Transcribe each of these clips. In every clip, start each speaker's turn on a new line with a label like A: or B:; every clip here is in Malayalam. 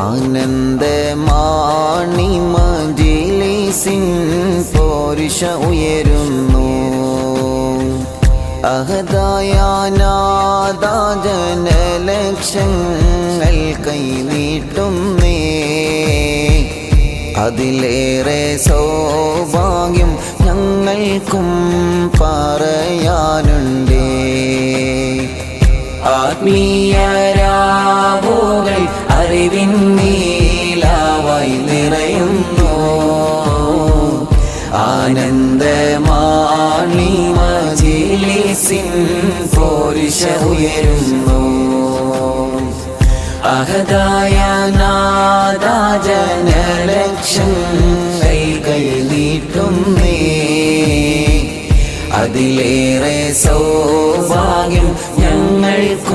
A: ആനന്ദമാണി മജിലിസിൻ പോരിഷ ഉയരുന്നു അഹദായാനാദാജനലക്ഷങ്ങൾ കൈനീട്ടുന്നേ അതിലേറെ സൗഭാഗ്യം ഞങ്ങൾക്കും പറയാ. പോരിശ ഉയരുന്നു അഹദായ നാദാജനലക്ഷം കൈകൾ നീട്ടുന്നേ അതിലേറെ സൗഭാഗ്യം ഞങ്ങൾക്കും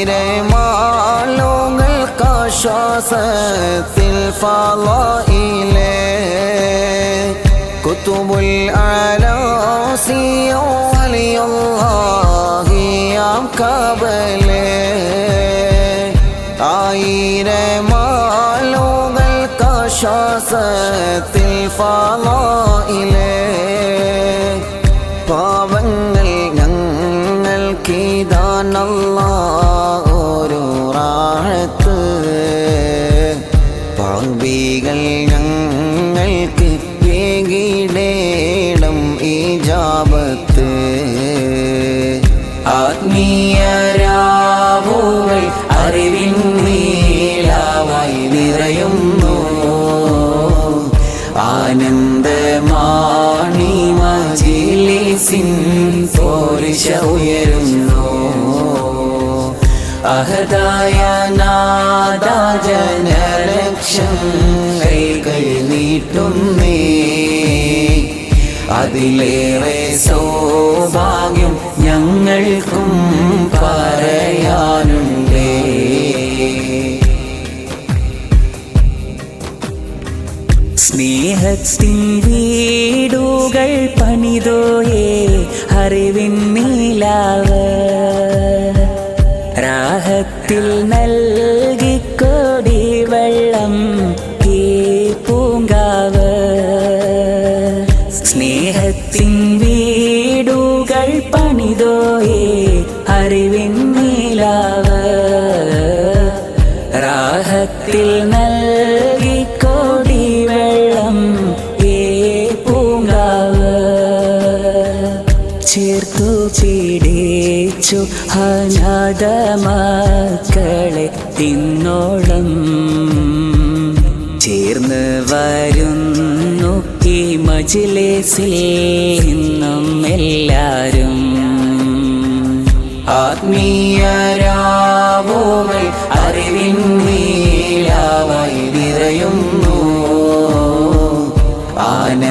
A: ആയിരമാളുകൾക്കാശ്വാസത്തിൽ ഫാളയിലേ. കുത്തുബുൽ ആലോസിയോ വലിയുള്ളാഹിയാം കാവലേ ആയിരമാളുകൾക്കാശ്വാസത്തിൽ ഫലയിലെ പാവങ്ങൾ ഞങ്ങൾക്കിതാനല്ല ആനന്ദമാണി മജിലിസിൻ പോരിഷ ഉയരുന്നു. അഹദായ നാദാജനലക്ഷം കൈകൾ നീട്ടുന്നേ. അതിലേറെ സൗഭാഗ്യം ഞങ്ങൾക്കും
B: സ്നേഹത്തിൻ വീടുകൾ പണിതോയേ അറിവിൻ നീലാവ് രാഹത്തിൽ നൽകിക്കൊടി പിടിച്ചു അനാഥ മക്കളെ തിന്നോളം. ചേർന്ന് വരുന്നു ഈ മജിലേസിൽ നിന്നും എല്ലാരും
A: ആത്മീയരാവോമൽ അറിവിൻ വീഴാവായി നിറയുന്നു ആനന്ദമാണി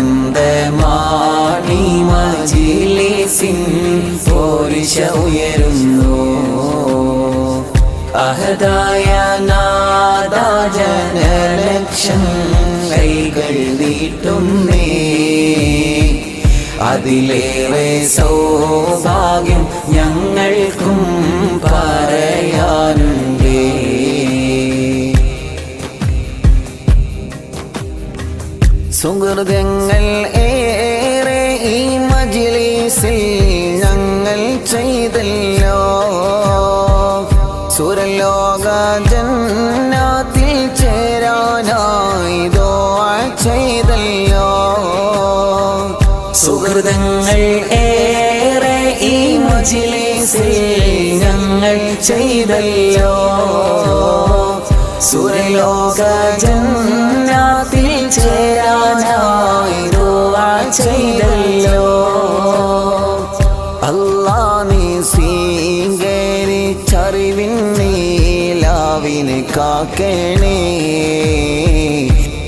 A: പോരിശ ഉയരുന്നു. അഹദായ നാദാജനലക്ഷം കൈകൾ നീട്ടുന്നേ അതിലേറെ സൗഭാഗ്യം ഞങ്ങൾക്കും പറയാനുണ്ടേ. സുഹൃതങ്ങൾ ചെയ്തല്ലോ. സുരലോക ജന്നാത്തിൽ ചേരാനായി ചെയ്തല്ലോ. സുഹൃതങ്ങൾ ഏറെ ഈ മജിലിസിൽ ഞങ്ങൾ ചെയ്തല്ലോ. സുരലോക ജന്നാത്തിൽ ചേരാനായി ചെയ്തല്ലോ. അല്ലാ കാക്കണേ.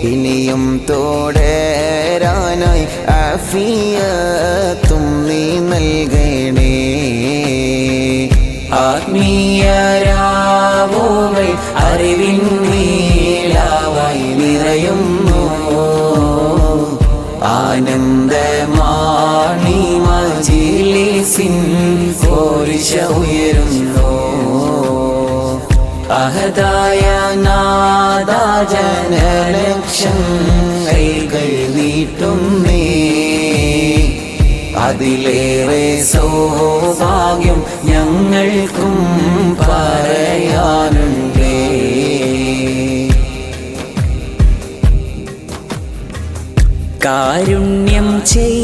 A: ഇനിയും തോടേരാനായി ആഫിയത്തും നീ നൽകണേ. ആത്മീയരാവുകൾ അറിവിൻ നീലാവായി നിറയുന്നു. ആനന്ദമാണി മജിലിസിൻ കോരിശ ഉയരുന്നു. അഹദായ നാദാജനലക്ഷം കൈകൾ നീട്ടുന്നേ അതിലേറെ സൗഭാഗ്യം ഞങ്ങൾക്കും പറയാനുണ്ടേ.
B: കാരുണ്യം ചെയ്യുവാൻ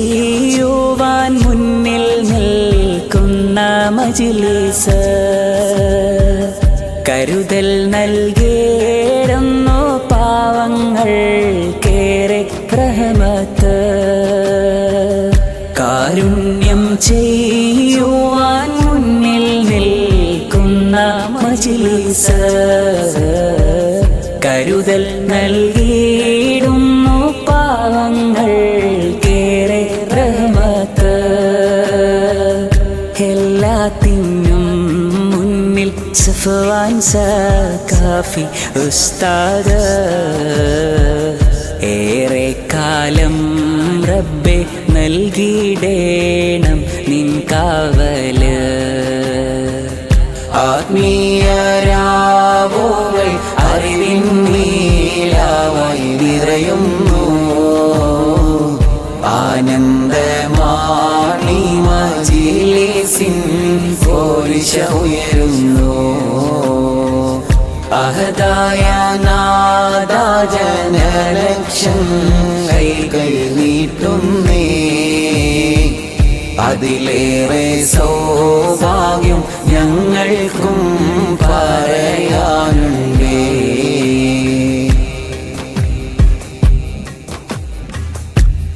B: ചെയ്യുവാൻ മുന്നിൽ നിൽക്കുന്ന മജിലിസ് കരുതൽ നൽകിയിടുന്നു പാവങ്ങൾ കേറെ റഹ്മത്ത്. എല്ലാത്തിനും മുന്നിൽ സഫവാൻ സ കാഫി ഉസ്താദ. ഏറെ കാലം റബ്ബെ നൽകിയിടേണം നിൻ കാവൽ.
A: ആത്മീയരാവോകൾ അറിവിൻ നീലാവായി നിറയുന്നു ആനന്ദമാണി ഉയരുന്നു. അഹദായ നാദാജനലക്ഷം കൈകൾ നീട്ടുന്നേ. അതിലേറെ സൗഭാഗ്യം ഞങ്ങൾക്കും പറയാനുണ്ടേ.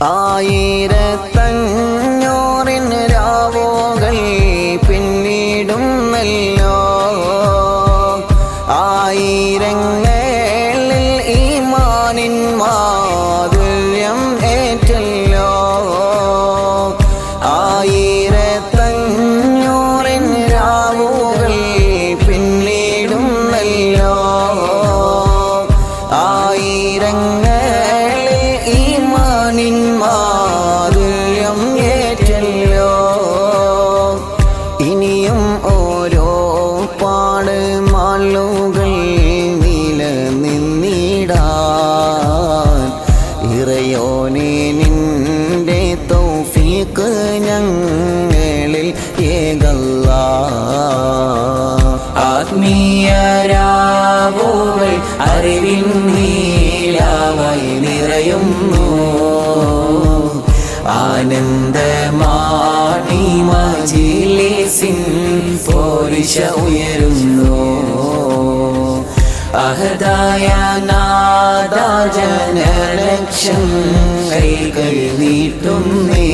A: ആയിരത്തഞ്ഞൂറിന് അറിവിൻ നീലാവായി നിറയുന്നു. ആനന്ദമാണി മജിലിസിൻ പോരിശ ഉയരുന്നു. അഹദായ നാദാജനലക്ഷം കൈകൾ നീട്ടുന്നേ.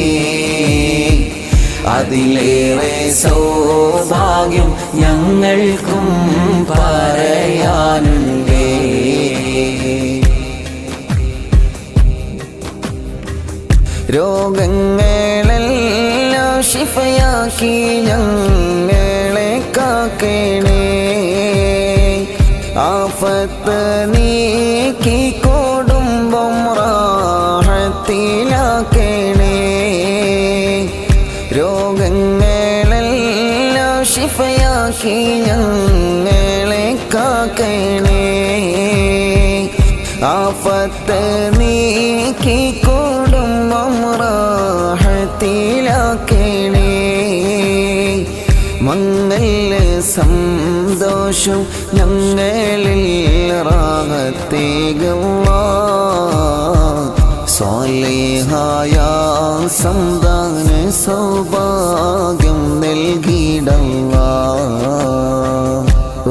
A: അതിലേറെ സൗഭാഗ്യം ഞങ്ങൾക്കും പറയാനുണ്ടേ. രോഗങ്ങളെല്ലാം ശിഫയാക്കി ഞങ്ങളെ കാക്കണേ. ആഫത്ത് നീക്കി കൊടുമ്പം റാഹത്തിലാക്കണേ. രോഗങ്ങളെല്ലാം ശിഫയാക്കി ഞങ്ങളെ കാക്കണേ. ആഫത്ത് നീക്കി സന്തോഷം ഞങ്ങളിൽ റാഹത്തേകുള്ള സ്വാലേഹായ സന്താന സൗഭാഗ്യം നൽകിയിടങ്ങ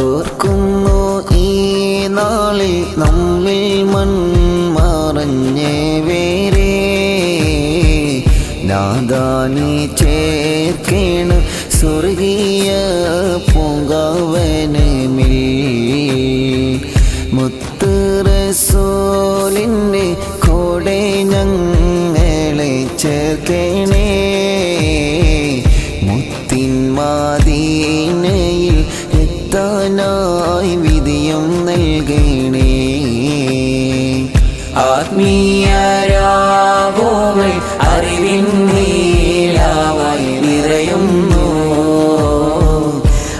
A: ഓർക്കുന്നു ഈ നാളിൽ നമ്മിൽ മൺമറഞ്ഞേ വേരേ. നാദാനി ചേർക്കേണ് സ്വർഗീയ നിറയുന്നു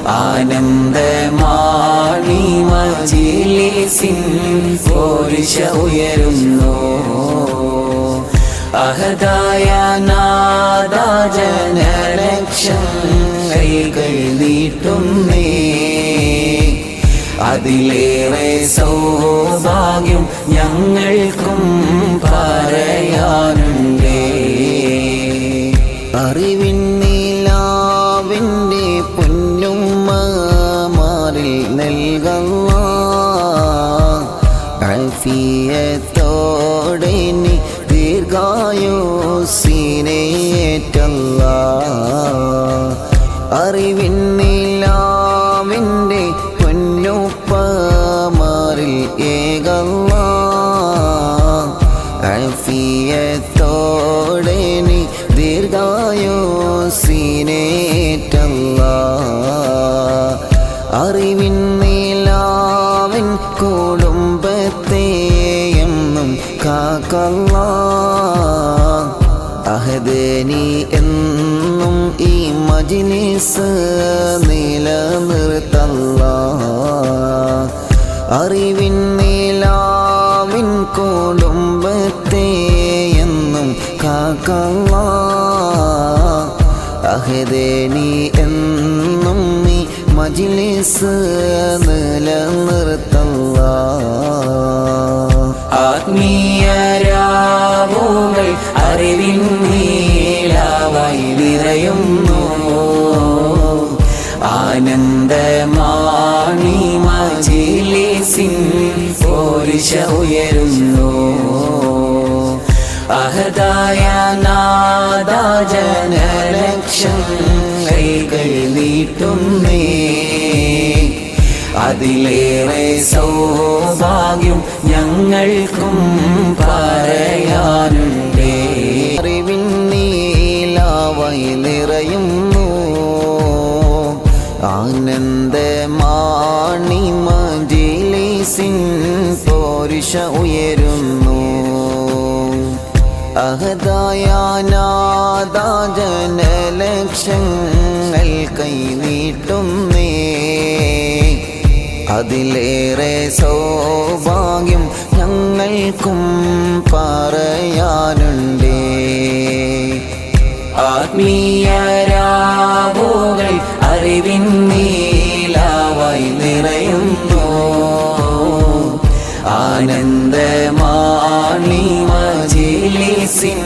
A: ആനന്ദമാണി മജിലി സിൻ പോരുഷ ഉയരുന്നു. അഹദായ നാദാജനലക്ഷം കൈകൾ നീട്ടുന്നേ. അതിലേറെ സൗഭാഗ്യം ഞങ്ങൾക്കും ഏകല്ല അഫിയത്തോടെ നീ ദീർഘായോ സീനേറ്റല്ല അറിവിൻ നീലാവൻ കുടുംബത്തെ എന്നും കാക്കല്ല അഹദനി എന്നും ഈ മജിലിസ് നിലനിർത്തല്ല അറിവിൻ നീലാവിൻ കുടുംബത്തെ എന്നും കാക്കല്ല അഹദനി എന്നും നീ മജിലിസ് നിലനിർത്തല്ല. ആത്മീയരാവുകൾ അറിവിൻ നീലാവായി നിറയുന്നു. ആനന്ദമാണി പോരിശ ഉയരുന്നു. അഹദായ നാദാജനലക്ഷം കൈകൾ നീട്ടുന്നേ. അതിലേറെ സൗഭാഗ്യം ഞങ്ങൾക്കും പറയാനുണ്ടേ. അറിവിൻ നീലാവായി നിറയുന്നു. ആനന്ദമാണി മജിലിസിൻ പോരിശ ഉയരുന്നു. അഹദായാനാദാജനലക്ഷങ്ങൾ കൈനീട്ടുന്നേ അതിലേറെ സൗഭാഗ്യം ഞങ്ങൾക്കും പറയാനുണ്ടേ ആനന്ദമാണി മജിലിസിൻ പോരിശ